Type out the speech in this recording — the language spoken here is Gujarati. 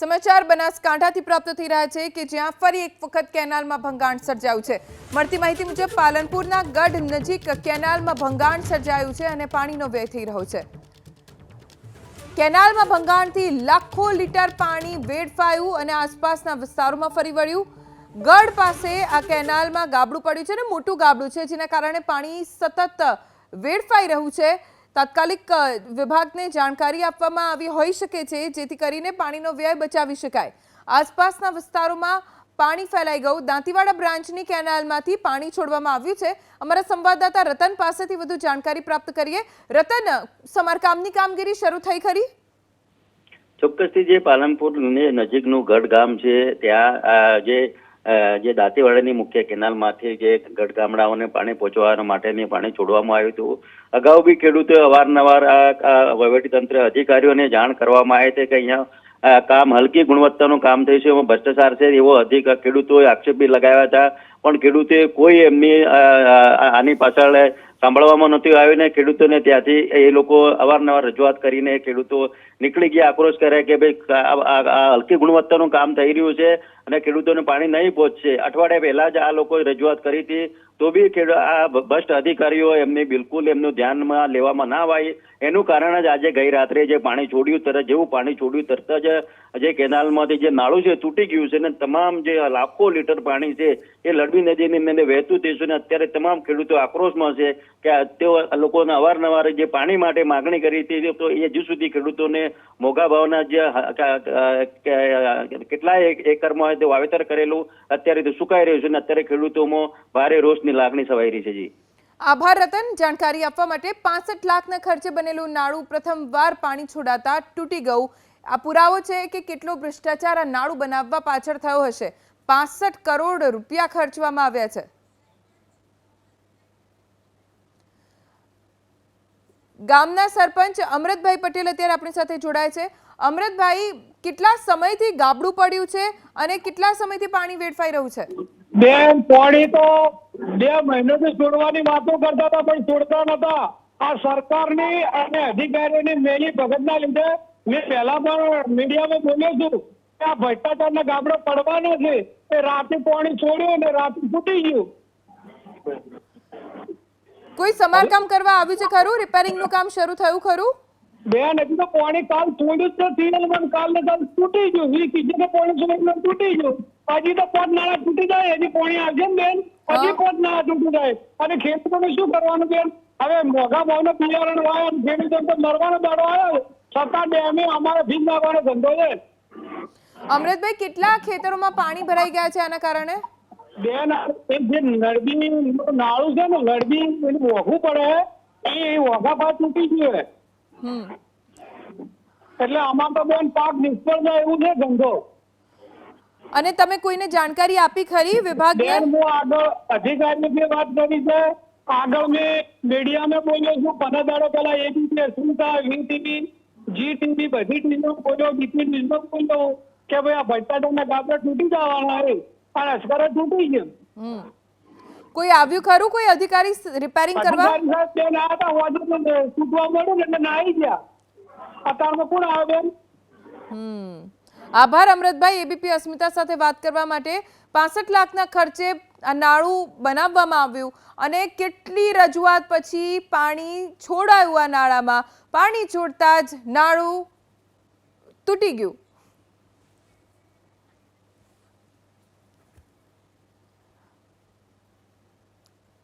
સમાચાર બનાસકાંઠાથી પ્રાપ્ત થઈ રહ્યા છે કે જ્યાં ફરી એક વખત કેનાલમાં ભંગાણ સર્જાયું છે. મળતી માહિતી મુજબ પાલનપુરના ગઢ નજીક કેનાલમાં ભંગાણ સર્જાયું છે અને પાણીનો વ્યય થઈ રહ્યો છે. કેનાલમાં ભંગાણથી લાખો લીટર પાણી વેડફાયું અને આસપાસના વિસ્તારોમાં ફરી વળ્યું. ગઢ પાસે આ કેનાલમાં ગાબડું પડ્યું છે અને મોટું ગાબડું છે, જેના કારણે પાણી સતત વેડફાઈ રહ્યું છે. તાત્કાલિક વિભાગને જાણકારી આપવામાં આવી હોઈ શકે છે, જેથી કરીને પાણીનો વ્યય બચાવી શકાય. આસપાસના વિસ્તારોમાં પાણી ફેલાઈ ગયું. દાંતીવાડા બ્રાન્ચની કેનાલમાંથી પાણી છોડવામાં આવ્યું છે. અમારા સંવાદદાતા રતન પાસેથી વધુ જાણકારી પ્રાપ્ત કરીએ. રતન, સમારકામની કામગીરી શરૂ થઈ ખરી? ચોક્કસથી જે પાલનપુર નજીકનું ગઢ ગામ છે, ત્યાં જે જે દાંતીવાડાની મુખ્ય કેનાલમાંથી જે ગઢ ગામડાઓને પાણી પહોંચવા માટેની પાણી છોડવામાં આવ્યું હતું. અગાઉ બી ખેડૂતોએ અવારનવાર આ તંત્ર વહીવટીતંત્ર અધિકારીઓને જાણ કરવામાં આવી છે કે અહીંયા કામ હલકી ગુણવત્તાનું કામ થયું છે, એમાં ભ્રષ્ટાચાર છે, એવો અધિક ખેડૂતોએ આક્ષેપ બી લગાવ્યા હતા. પણ ખેડૂતોએ કોઈ એમની આની પાછળ સાંભળવામાં નથી આવીને ખેડૂતોને ત્યાંથી એ લોકો અવારનવાર રજૂઆત કરીને ખેડૂતો નીકળી ગયા, આક્રોશ કરે કે ભાઈ હલકી ગુણવત્તાનું કામ થઈ રહ્યું છે અને ખેડૂતોને પાણી નહીં પહોંચશે. અઠવાડિયા પહેલા જ આ લોકોએ રજૂઆત કરી હતી. તો બી આ ભ્રષ્ટ અધિકારીઓ એમને બિલકુલ એમનું ધ્યાનમાં લેવામાં ના આવી એનું કારણ જ આજે ગઈ રાત્રે જે પાણી છોડ્યું તરત જેવું પાણી છોડ્યું તરત જ જે કેનાલમાંથી જે નાળું છે તૂટી ગયું છે ને તમામ જે લાખો લીટર પાણી છે એ લડવી નદીની અંદર વહેતું થયું છે ને અત્યારે તમામ ખેડૂતો આક્રોશમાં છે. કે તેઓ લોકોને અવારનવાર જે પાણી માટે માગણી કરી હતી, તો એ હજુ સુધી ખેડૂતોને મોઘા ભાવના જે કેટલાય એકરમાં તે વાવેતર કરેલું, અત્યારે તો સુકાઈ રહ્યું છે અને અત્યારે ખેડૂતોમાં ભારે રોષની લાગણી છવાઈ રહી છે જી. આભાર રતન. જાણકારી આપવા માટે પાસઠ લાખના ખર્ચે બનેલું નાળું પ્રથમવાર પાણી છોડાતા તૂટી ગયું. આ પુરાવો છે કે કેટલો ભ્રષ્ટાચાર આ નાળું બનાવવા પાછળ થયો હશે? પાસઠ કરોડ રૂપિયા ખર્ચવામાં આવ્યા છે. ગામના સરપંચ અમૃતભાઈ પટેલ અત્યારે આપણી સાથે જોડાય છે. અમૃતભાઈ કેટલા સમયથી ગાબડું પડ્યું છે અને કેટલા સમયથી પાણી વેડફાઈ રહ્યું છે? બેન, પાણી તો બે મહિનાથી છોડવાની વાતો કરતા હતા, પણ છોડતા નતા આ સરકારની અને અધિકારીઓની મેલી ભગતના લીધે મેં પહેલા પણ મીડિયામાં બોલ્યો છું કે આ ભ્રષ્ટાચારના ગાબડો પડવાનો છે. એ રાતે પાણી છોડ્યું અને રાતે ફૂટી ગયું. કોઈ સમારકામ કરવા આવ્યું છે ખરું? રિપેરિંગનું કામ શરૂ થયું ખરું? બેન હજી તો પાણી કાલ તોડ્યું જ નથી અને મને કાલ ને કાલ તૂટી ગયું. વીસ ઇંચે પાણી છોડ્યું તૂટી ગયું. હજી તો પાંચ નાળા તૂટી જાય હજી પાણી આવશે ને બેન? હજી પાંચ નાળા તૂટી જાય. અને ખેડૂતોને શું કરવાનું બેન? હવે મોંઘા ભાવનો બિયારણ વાયો ખેડૂતો તો મરવાનો દાડો આવ્યો છતાં ડેમે અમારે ભીમ નાખવાનો ધંધો છે. અમૃતભાઈ કેટલા ખેતરોમાં પાણી ભરાઈ ગયા છે આના કારણે? બેન એ જે નડબી નાળું છે ને નડબી એનું વોઘું પડે એ વોઘા ભાવ તૂટી ગયું એટલે આમાં તો બેન પાક નિષ્ફળ જાય એવું છે ધંધો. અને તમે કોઈને જાણકારી આપી ખરી વિભાગને? હું આગળ અધિકારીઓથી વાત કરી છે. આગળ મેં મીડિયામાં બોલ્યો છું. પંદર દાડો પહેલા ABP Asmita VTV G TV બધી ટીવીઓ બોલ્યો. બીપી ન્યૂઝમાં બોલ્યો કે ભાઈ આ ભ્રષ્ટાચારના ગાબડા તૂટી જવાના છે. પણ અસકરે તૂટી ગયું. હમ. કોઈ આવ્યું ખરું? કોઈ અધિકારી રિપેરિંગ કરવા? સાહેબ બેન આ હતા વાજુ તૂટવા મળ્યું ને એટલે નાહી ગયા. અત્યારમાં કોણ આવે બેન? હમ. આભાર અમૃતભાઈ. એબીપી અસ્મિતા સાથે વાત કરવા માટે પાસઠ લાખના ખર્ચે આ નાળું બનાવવામાં આવ્યું અને કેટલી રજૂઆત પછી પાણી છોડાયું આ નાળામાં? પાણી છોડતા જ નાળું તૂટી ગયું.